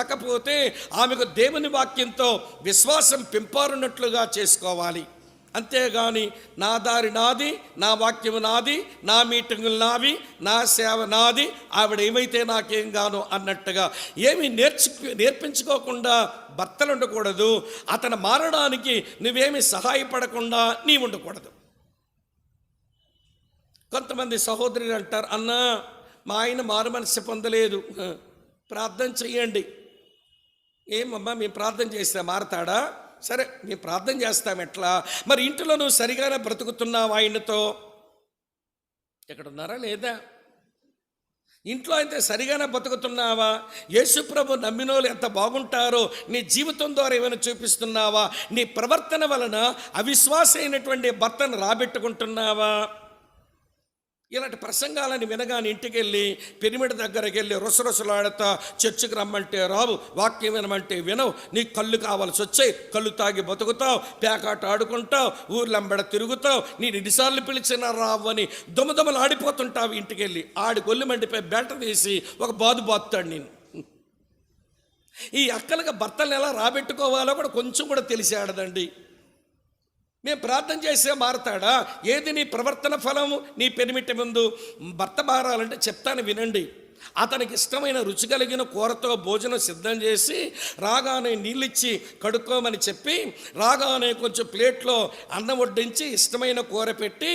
కాకపోతే ఆమెకు దేవుని వాక్యంతో విశ్వాసం పెంపారున్నట్లుగా చేసుకోవాలి. అంతేగాని నా దారి నాది నా వాక్యము నాది నా మీటింగులు నావి నా సేవ నాది ఆవిడ ఏమైతే నాకేం గాను అన్నట్టుగా ఏమి నేర్చు నేర్పించుకోకుండా భర్తలు ఉండకూడదు అతను మారడానికి నువ్వేమి సహాయపడకుండా నీ ఉండకూడదు కొంతమంది సహోదరులు అంటారు అన్న మా ఆయన మారు మనసు పొందలేదు. ప్రార్థన చెయ్యండి. ఏమమ్మా మేము ప్రార్థన చేస్తే మారతాడా? సరే మేము ప్రార్థన చేస్తాం ఎట్లా? మరి ఇంట్లో నువ్వు సరిగానే బ్రతుకుతున్నావు ఆయనతో? ఎక్కడున్నారా లేదా? ఇంట్లో అయితే సరిగానే బతుకుతున్నావా యేసుప్రభు నమ్మినోళ్ళు ఎంత బాగుంటారో నీ జీవితం ద్వారా ఏమైనా చూపిస్తున్నావా? నీ ప్రవర్తన వలన అవిశ్వాస అయినటువంటి భర్తను రాబెట్టుకుంటున్నావా? ఇలాంటి ప్రసంగాలని వినగానే ఇంటికి వెళ్ళి పిరిమిడి దగ్గరికి వెళ్ళి రుసరుసలాడతా చర్చికి రమ్మంటే రావు వాక్యం వినమంటే వినవు. నీకు కళ్ళు కావాల్సి వచ్చాయి కళ్ళు తాగి బతుకుతావు పేకాట ఆడుకుంటావు ఊర్లంబడ తిరుగుతావు నేను ఎన్నిసార్లు పిలిచినా రావు అని దుమదుమలు ఆడిపోతుంటావు ఇంటికి వెళ్ళి ఆడి కొల్లు మండిపై బెట తీసి ఒక బాదు బాతుతాడు నేను. ఈ అక్కలకు భర్తలను ఎలా రాబెట్టుకోవాలో కూడా కొంచెం కూడా తెలిసి ఆడదండి. మేము ప్రార్థన చేసే మారతాడా? ఏది నీ ప్రవర్తన ఫలము? నీ పెనిమిటి ముందు భర్త మారాలంటే చెప్తాను వినండి. అతనికి ఇష్టమైన రుచి కలిగిన కూరతో భోజనం సిద్ధం చేసి రాగానే నీళ్ళిచ్చి కడుక్కోమని చెప్పి రాగానే కొంచెం ప్లేట్లో అన్నం వడ్డించి ఇష్టమైన కూర పెట్టి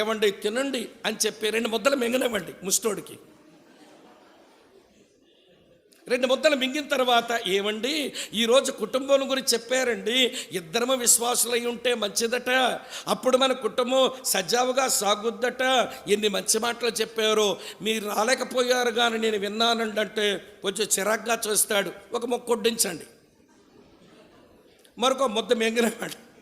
ఇవ్వండి తినండి అని చెప్పి రెండు ముద్దలు మింగనివ్వండి ముస్తోడికి రెండు ముద్దలు మింగిన తర్వాత ఏమండి? ఈరోజు కుటుంబం గురించి చెప్పారండి. ఇద్దరము విశ్వాసులై ఉంటే మంచిదట. అప్పుడు మన కుటుంబం సజావుగా సాగుద్దట. ఎన్ని మంచి మాటలు చెప్పారో. మీరు రాలేకపోయారు కానీ నేను విన్నానండి అంటే కొంచెం చిరాగ్గా చూస్తాడు. ఒక మొక్క వడ్డించండి. మరొక ముద్ద మింగినవాడు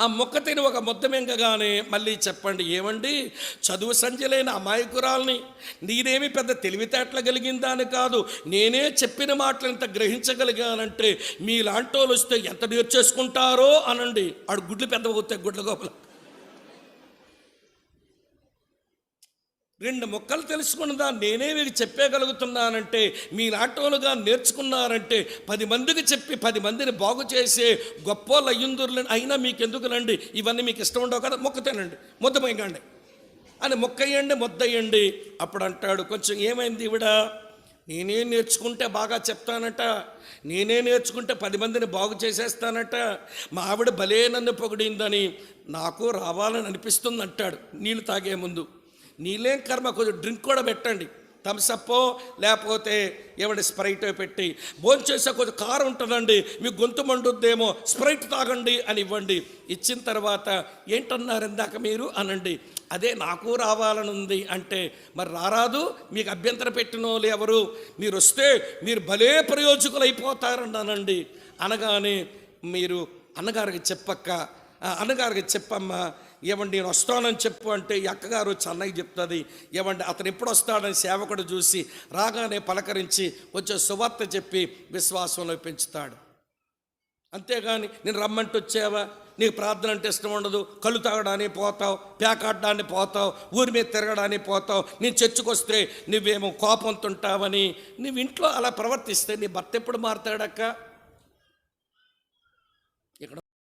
ఆ మొక్క తిని ఒక ముద్ద మింగగానే మళ్ళీ చెప్పండి ఏమండి? చదువు సంజలైన అమాయకురాల్ని నేనేమి పెద్ద తెలివితేటలు కలిగిందాని కాదు. నేనే చెప్పిన మాటలు ఇంత గ్రహించగలిగానంటే మీలాంటి వాళ్ళు వస్తే ఎంత నేర్చేసుకుంటారో అనండి. ఆడు గుడ్లు పెద్ద పోతే గుడ్ల గోపల రెండు మొక్కలు తెలుసుకున్నదా నేనే మీకు చెప్పగలుగుతున్నానంటే మీ నాటోలుగా నేర్చుకున్నారంటే పది మందికి చెప్పి పది మందిని బాగు చేసే గొప్పోళ్ళు అయ్యుందురులని అయినా మీకు ఎందుకులండి ఇవన్నీ మీకు ఇష్టం ఉండవు కదా మొక్క తినండి ముద్ద అని మొక్కయ్యండి ముద్దయ్యండి అప్పుడు అంటాడు కొంచెం ఏమైంది ఇవిడ నేనే నేర్చుకుంటే బాగా చెప్తానట నేనే నేర్చుకుంటే పది మందిని బాగు చేసేస్తానట. మా ఆవిడ భలే నన్ను పొగిడిందని నాకు రావాలని అనిపిస్తుంది అంటాడు నీళ్ళు తాగే ముందు. నీలేం కర్మ కొంచెం డ్రింక్ కూడా పెట్టండి. థమ్సప్పో లేకపోతే ఎవడి స్ప్రైట్ పెట్టి. భోంచేసే కొంచెం కారం ఉంటుందండి మీ గొంతు మండుద్దేమో స్ప్రైట్ తాగండి అని ఇవ్వండి. ఇచ్చిన తర్వాత ఏంటన్నారు ఇందాక మీరు? అనండి అదే నాకు రావాలని ఉంది అంటే మరి రారాదు మీకు అభ్యంతరం పెట్టిన వాళ్ళు ఎవరు? మీరు వస్తే మీరు భలే ప్రయోజకులు అయిపోతారన్నానండి అనగానే మీరు అన్నగారికి చెప్పక్క అన్నగారికి చెప్పమ్మా ఏమండి నేను వస్తానని చెప్పు అంటే ఈ అక్కగారు వచ్చి అన్నయ్య చెప్తుంది. ఏమండి అతను ఎప్పుడు వస్తాడని సేవకుడు చూసి రాగానే పలకరించి వచ్చే సువార్త చెప్పి విశ్వాసంలో పెంచుతాడు. అంతేగాని నేను రమ్మంటే వచ్చావా? నీకు ప్రార్థన అంటే ఇష్టం ఉండదు. కళ్ళు తాగడానికి పోతావు పేకాడడానికి పోతావు ఊరి మీద తిరగడానికి పోతావు. నేను చర్చకొస్తే నువ్వేమో కోపంతో ఉంటావని నువ్వు ఇంట్లో అలా ప్రవర్తిస్తే నీ భర్త ఎప్పుడు మారుతాడక్క?